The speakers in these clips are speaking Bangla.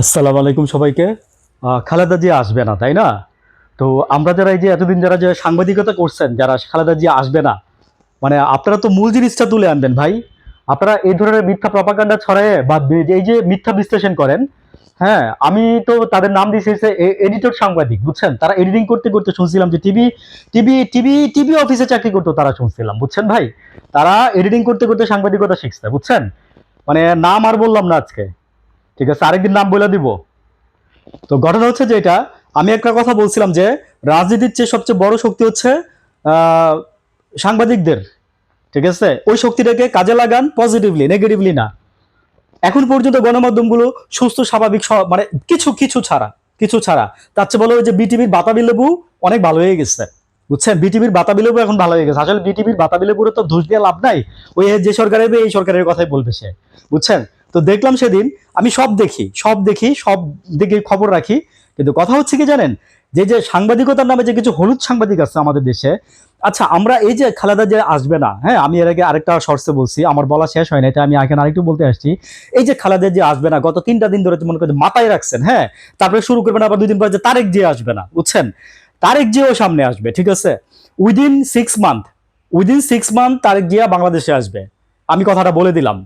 আসসালামু আলাইকুম সবাইকে। খালেদা জিয়া আসবে না, তাই না? তো আমরা যারা এই যে এতদিন যারা যে সাংবাদিকতা করছেন, যারা খালেদা জিয়া আসবে না মানে আপনারা তো মূল জিনিসটা তুলে আনবেন ভাই। আপনারা এই ধরনের মিথ্যা প্রপাগান্ডা ছড়ায় বি- এই যে মিথ্যা বিশ্লেষণ করেন হ্যাঁ আমি তো তাদের নাম দিয়েছি এডিটর সাংবাদিক, বুঝছেন? তারা এডিটিং করতে করতে শুনছিলাম যে টিভি টিভি টিভি টিভি অফিসে চাকরি করতো তারা শুনছিলাম, বুঝছেন ভাই? তারা এডিটিং করতে করতে সাংবাদিকতা শিখছে, বুঝছেন? মানে নাম আর বললাম না আজকে। ঠিক আছে, আরেকদিন নাম বলে দিব। তো ঘটনা হচ্ছে যে এটা, আমি একটা কথা বলছিলাম যে রাজনীতির চেয়ে সবচেয়ে বড় শক্তি হচ্ছে সাংবাদিকদের, ঠিক আছে? ওই শক্তিটাকে কাজে লাগান পজিটিভলি নেগেটিভলি না। এখন পর্যন্ত গণমাধ্যমগুলো সুস্থ, স্বাভাবিক মানে কিছু কিছু ছাড়া কিছু ছাড়া। তার চেয়ে বলো যে বিটিভির বাতাবি লেবু অনেক ভালো হয়ে গেছে। বুঝছেন? বিটিভির বাতাবি লেবু এখন ভালো হয়ে গেছে। আসলে বিটিভির বাতাবি লেবুরে তো দোষ দিয়ে লাভ নাই। ওই যে সরকার হবে এই সরকারের কথাই বলবে সে। বুঝছেন? তো দেখলাম সেদিন, আমি সব দেখি সব দেখি, সব দিকে খবর রাখি। কিন্তু কথা হচ্ছে কি জানেন? যে যে সাংবাদিকতার নামে যে কিছু হলুদ সাংবাদিক আছে আমাদের দেশে আচ্ছা আমরা এই যে খালেদা যে আসবে না হ্যাঁ আমি এর আগে আরেকটা শর্টসে বলছি, আমার বলা শেষ হয় না এটা আমি এখানে আরেকটু বলতে আসছি। এই যে খালেদা যে আসবে না, গত তিনটা দিন ধরে মনে করেন মাথায় রাখছেন হ্যাঁ তারপরে শুরু করবেন আবার দুই দিন পরে যে তারেক যে আসবে না, বুঝছেন? তারেক জিয়াও সামনে আসবে, ঠিক আছে? Within six month within six month Tarique Zia বাংলাদেশে আসবে, আমি কথাটা বলে দিলাম।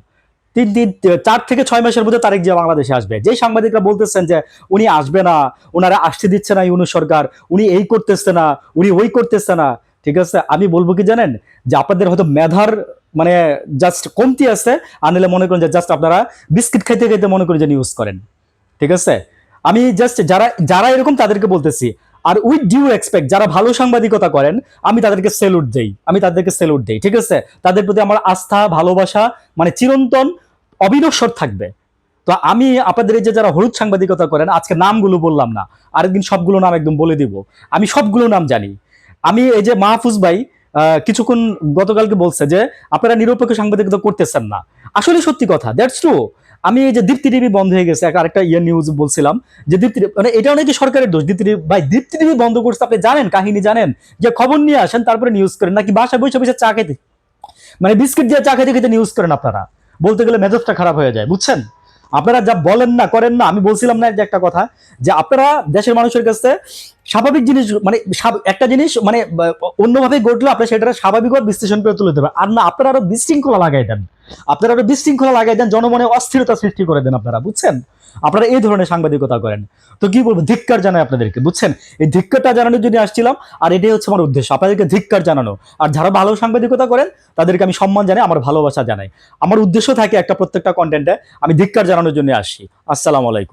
তিন তিন চার থেকে ছয় মাসের মধ্যে তারেক জিয়া বাংলাদেশে আসবে। যেই সাংবাদিকরা বলতেছেন যে উনি আসবে না ওনারা আসতে দিচ্ছে না ইউনু সরকার, উনি এই করতেছে না, উনি ওই করতেছে না, ঠিক আছে? আমি বলব কি জানেন? যে আপনাদের হয়তো মেধার মানে জাস্ট কমতি আছে আর নাহলে মনে করেন যে জাস্ট আপনারা বিস্কিট খাইতে খাইতে মনে করেন যে নিউজ করেন, ঠিক আছে? আমি জাস্ট যারা যারা এরকম তাদেরকে বলতেছি আর উইথ ডিউ এক্সপেক্ট যারা ভালো সাংবাদিকতা করেন, আমি তাদেরকে সেলুট দেই। আমি তাদেরকে সেলুট দেই, ঠিক আছে? তাদের প্রতি আমার আস্থা, ভালোবাসা মানে চিরন্তন অবিনশ্বর থাকবে। তো আমি আপনাদের এই যে যারা হলুদ সাংবাদিকতা করেন, আজকে নামগুলো বললাম না, আরেকদিন সবগুলো নাম একদম বলে দিব। আমি সবগুলো নাম জানি। আমি এই যে মাহফুজ ভাই কিছুক্ষণ গতকালকে বলছে যে, আপনারা নিরপেক্ষ সাংবাদিকতা করতেছেন না। আসলে সত্যি কথা দ্যাটস ট্রু আমি এই যে দীপ্তি টিভি বন্ধ হয়ে গেছে আরেকটা ইয়ে নিউজ বলছিলাম, যে দীপ্তি মানে এটা নাকি সরকারের দোষ। দীপ্তি টিভি ভাই, দীপ্তি টিভি বন্ধ করছে, আপনি জানেন, কাহিনী জানেন? যে খবর নিয়ে আসেন, তারপরে নিউজ করেন, নাকি বাসা বসে বসে চা খেতে? মানে বিস্কিট দিয়ে চা খেতে খেতে নিউজ করেন আপনারা। বলতে গেলে মেজাজটা খারাপ হয়ে যায়, বুঝছেন? আপনারা যা বলেন না, করেন না, আমি বলছিলাম না যে একটা কথা, যে আপনারা দেশের মানুষের কাছে স্বাভাবিক জিনিস মানে একটা জিনিস মানে অন্যভাবে ঘটলে আপনি সেটা স্বাভাবিকভাবে বিশ্লেষণ করে তুলে দেবেন। আর না, আপনারা আরও বিশৃঙ্খলা লাগাই দেন। আপনারা আরও বিশৃঙ্খলা লাগাই দেন, জনমনে অস্থিরতা সৃষ্টি করে দেন আপনারা, বুঝছেন? আপনারা এই ধরনের সাংবাদিকতা করেন। তো কি বলব, ধিক্কার জানাই আপনাদেরকে, বুঝছেন? এই ধিক্কারটা জানানোর জন্য আসছিলাম, আর এটাই হচ্ছে আমার উদ্দেশ্য। আপনাদেরকে ধিক্কার জানানো। আর যারা ভালো সাংবাদিকতা করেন, তাদেরকে আমি সম্মান জানাই, আমার ভালোবাসা জানাই। আমার উদ্দেশ্য থাকে একটা প্রত্যেকটা কন্টেন্টে আমি ধিক্কার জানানোর জন্য আসি। আসসালামু আলাইকুম।